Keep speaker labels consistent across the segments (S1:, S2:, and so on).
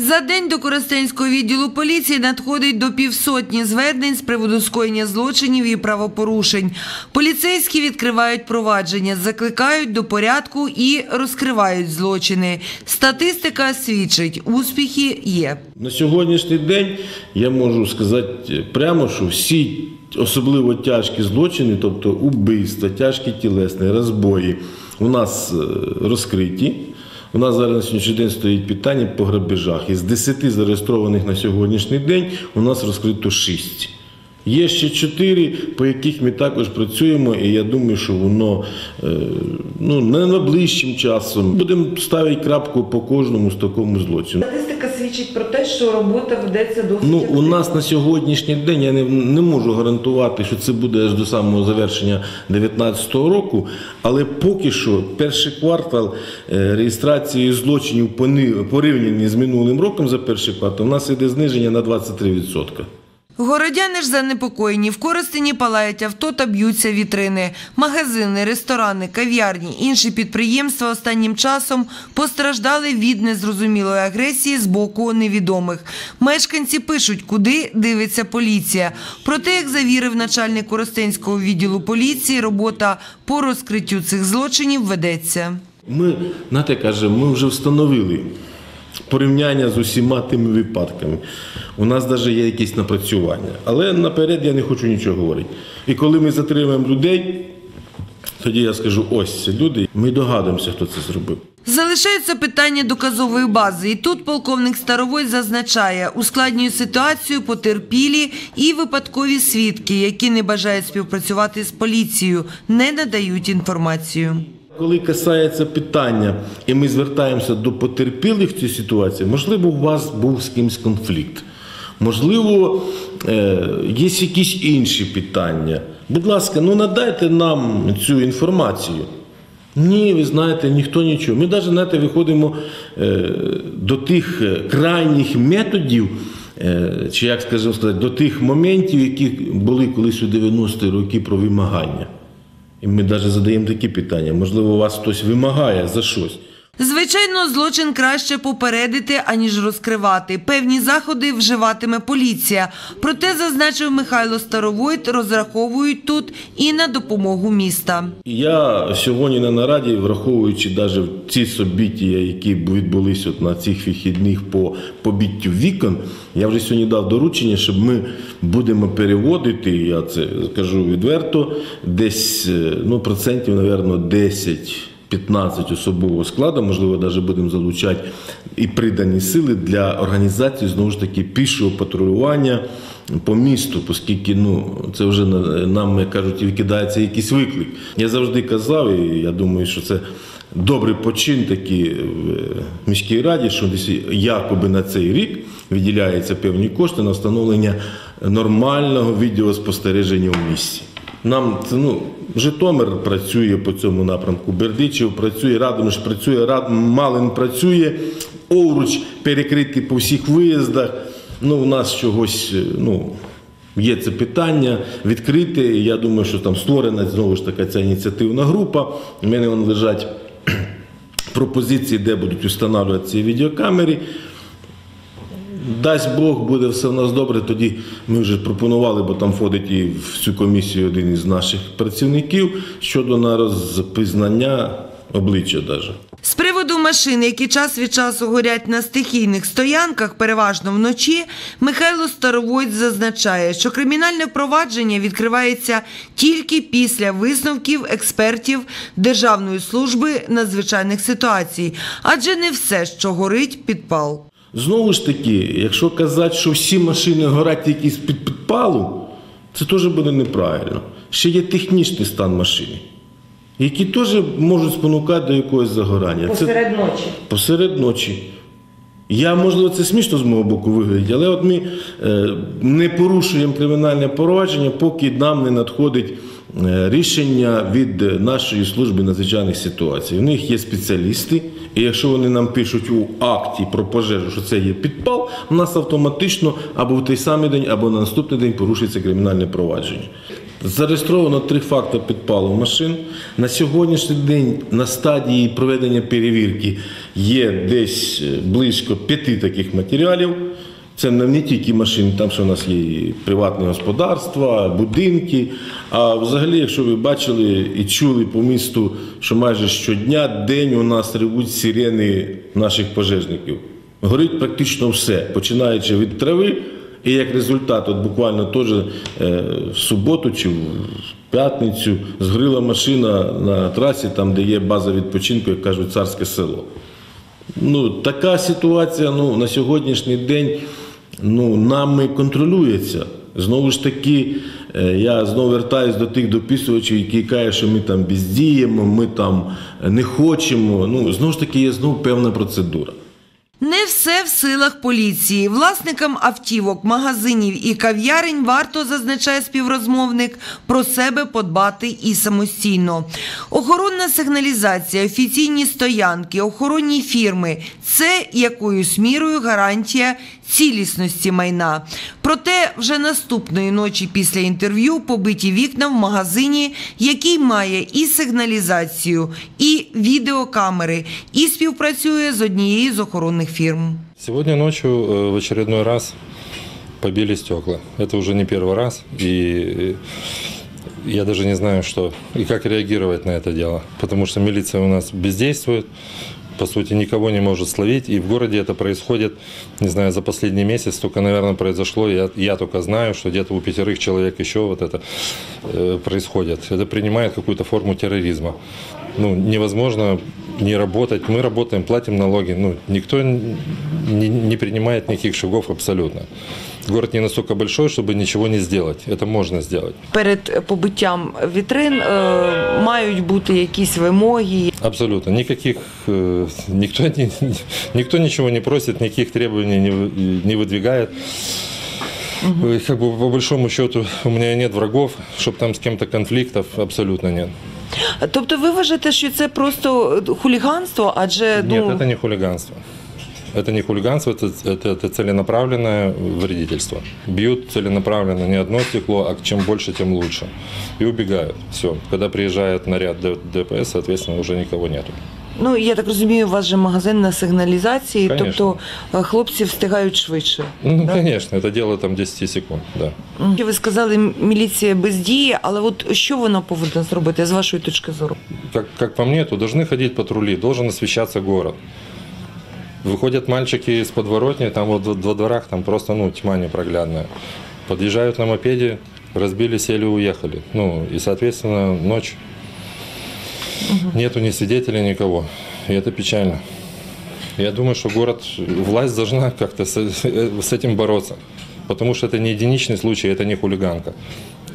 S1: За день до Коростенського відділу поліції надходить до півсотні звернень з приводу скоєння злочинів і правопорушень. Поліцейські відкривають провадження, закликають до порядку і розкривають злочини. Статистика свідчить, успіхи є.
S2: На сьогоднішній день я можу сказати прямо, що всі особливо тяжкі злочини, тобто убивства, тяжкі тілесні, розбої, у нас е, розкриті. У нас зараз на сьогоднішній день стоїть питання по грабежах. Із 10 зареєстрованих на сьогоднішній день у нас розкрито 6. Є ще 4, по яких ми також працюємо, і я думаю, що воно е, ну, не найближчим часом будемо ставити крапку по кожному з такому злочину.
S1: Свідчить про те, що робота ведеться досить
S2: Ну, у нас на сьогоднішній день я не, не можу гарантувати, що це буде аж до самого завершення 2019 року, але поки що перший квартал е, реєстрації злочинів порівняні з минулим роком за перший квартал, у нас іде зниження на 23%.
S1: Городяни ж занепокоєні. В Коростені палають авто та б'ються вітрини. Магазини, ресторани, кав'ярні, інші підприємства останнім часом постраждали від незрозумілої агресії з боку невідомих. Мешканці пишуть, куди дивиться поліція. Проте, як завірив начальник Коростенського відділу поліції, робота по розкриттю цих злочинів ведеться.
S2: Ми, знаєте, каже, ми вже встановили порівняння з усіма тими випадками. У нас навіть є якісь напрацювання. Але наперед я не хочу нічого говорити. І коли ми затримуємо людей, тоді я скажу: ось це люди, ми догадуємося, хто це зробив.
S1: Залишається питання доказової бази. І тут полковник Старовой зазначає, ускладнює ситуацію потерпілі і випадкові свідки, які не бажають співпрацювати з поліцією, не надають інформацію.
S2: Коли касається питання, і ми звертаємося до потерпілих в цій ситуації, можливо, у вас був з кимось конфлікт. Можливо, е, є якісь інші питання. Будь ласка, ну надайте нам цю інформацію. Ні, ви знаєте, ніхто нічого. Ми навіть знаєте, виходимо е, до тих е, крайніх методів, чи як скажімо сказати, до тих моментів, які були колись у 90-ті роки про вимагання. І ми навіть задаємо такі питання. Можливо, вас хтось вимагає за щось.
S1: Звичайно, злочин краще попередити, аніж розкривати. Певні заходи вживатиме поліція. Проте, зазначив Михайло Старовойт, розраховують тут і на допомогу міста.
S2: Я сьогодні на нараді, враховуючи навіть ці собіття, які відбулись от на цих вихідних по побіттю вікон, я вже сьогодні дав доручення, щоб ми будемо переводити, я це кажу відверто, десь е, ну, процентів, напевно, 10. 15 особового складу, можливо, навіть будемо залучати і придані сили для організації знову ж таки пішого патрулювання по місту, оскільки ну це вже на- нам як кажуть, викидається якийсь виклик. Я завжди казав, і я думаю, що це добрий почин такий в міській раді, що десь якоби на цей рік виділяються певні кошти на встановлення нормального відеоспостереження в місті. Нам ну Житомир працює по цьому напрямку. Бердичів працює, Радомиш працює, Рад Малин працює, Овруч перекритий по всіх виїздах. Ну, у нас чогось, е, ну. Є це питання відкрите. Я думаю, що там створена знову ж така ця ініціативна група. У мене вон лежать пропозиції, де будуть встановлювати ці відеокамери. Дасть Бог, буде все в нас добре. Тоді ми вже пропонували, бо там входить і в цю комісію один із наших працівників щодо на розпізнання обличчя навіть.
S1: З приводу машин, які час від часу горять на стихійних стоянках, переважно вночі, Михайло Старовойт зазначає, що кримінальне провадження відкривається тільки після висновків експертів Державної служби надзвичайних ситуацій, адже не все, що горить, підпал.
S2: Знову ж таки, якщо казати, що всі машини горять тільки з-під підпалу, це теж буде неправильно. Ще є технічний стан машини, які теж можуть спонукати до якогось загорання. Це
S1: ночі.
S2: посеред ночі. Я, можливо, це смішно з мого боку виглядить, але от ми е, не порушуємо кримінальне провадження, поки нам не надходить рішення від е, нашої служби надзвичайних ситуацій. У них є спеціалісти, і якщо вони нам пишуть у акті про пожежу, що це є підпал, у нас автоматично або в той самий день, або на наступний день порушується кримінальне провадження. Зареєстровано три факти підпалу машин. На сьогоднішній день на стадії проведення перевірки є десь е, близько п'яти таких матеріалів. Це не тільки машини, там ще у нас є і приватне господарство, будинки. А взагалі, якщо ви бачили і чули по місту, що майже щодня, день у нас ревуть сирени наших пожежників. Горить практично все, починаючи від трави. І як результат, от буквально теж е, в суботу чи в п'ятницю згоріла машина на трасі, там, де є база відпочинку, як кажуть, царське село. Ну, така ситуація ну, на сьогоднішній день ну, нами контролюється. Знову ж таки, е, я знову вертаюсь до тих дописувачів, які кажуть, що ми там бездіємо, ми там не хочемо. Ну, знову ж таки, є знову певна процедура.
S1: Не все в силах поліції. Власникам автівок, магазинів і кав'ярень варто, зазначає співрозмовник, про себе подбати і самостійно. Охоронна сигналізація, офіційні стоянки, охоронні фірми це якоюсь мірою гарантія цілісності майна. Проте вже наступної ночі після інтерв'ю побиті вікна в магазині, який має і сигналізацію, і відеокамери, і співпрацює з однією з охоронних фірм.
S3: Сегодня ночью э, в очередной раз побили стекла. Это уже не первый раз, и э, я даже не знаю, что и как реагировать на это дело, потому что милиция у нас бездействует, по сути, никого не может словить, и в городе это происходит, не знаю, за последний месяц только, наверное, произошло, я, я только знаю, что где-то у пятерых человек еще вот это э, происходит. Это принимает какую-то форму терроризма. Ну, невозможно не работать. Мы работаем, платим налоги. Ну, никто не, не принимает никаких шагов абсолютно. Город не настолько большой, чтобы ничего не сделать. Это можно сделать.
S4: перед побиттям вітрин е, мають бути якісь вимоги.
S3: Абсолютно. Никаких, э, никто, не- никто ничего не просит, никаких требований не, вы- не выдвигает. Э, Как бы по большому счету у меня нет врагов, чтобы там с кем-то конфликтов абсолютно нет.
S4: Тобто ви вважаєте, що це просто хуліганство, адже ну
S3: Нет, это не хулиганство. Это не хулиганство, это, это, это целенаправленное вредительство. Бьют целенаправленно не одно стекло, а чем больше, тем лучше. И убегают. Все. Когда приезжает наряд Д- ДПС, соответственно, уже никого нету.
S4: ну я так розумію, у вас же магазин на сигналізації,
S3: Конечно.
S4: тобто е, хлопці встигають швидше.
S3: Ну, конечно, это дело там 10 секунд, да.
S4: Мгм. Ви сказали, м- міліція бездіє, але от що вона повинна зробити з вашої точки зору?
S3: Как, как по мне, то должны ходить патрули, должен освещаться город. Выходят мальчики из подворотни, там вот во дворах там просто ну, тьма непроглядная. Подъезжают на мопеде, разбили, сели, уехали. Ну, и, соответственно, ночь. Нету ни свидетелей, никого. И это печально. Я думаю, что город, власть должна как-то с, с этим бороться. Потому что это не единичный случай, это не хулиганка.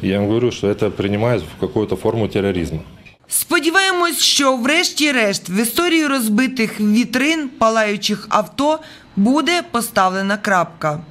S3: Я вам говорю, что это принимает в какую-то форму терроризма.
S1: Сподіваємось, що врешті-решт в історії розбитих вітрин палаючих авто буде поставлена крапка.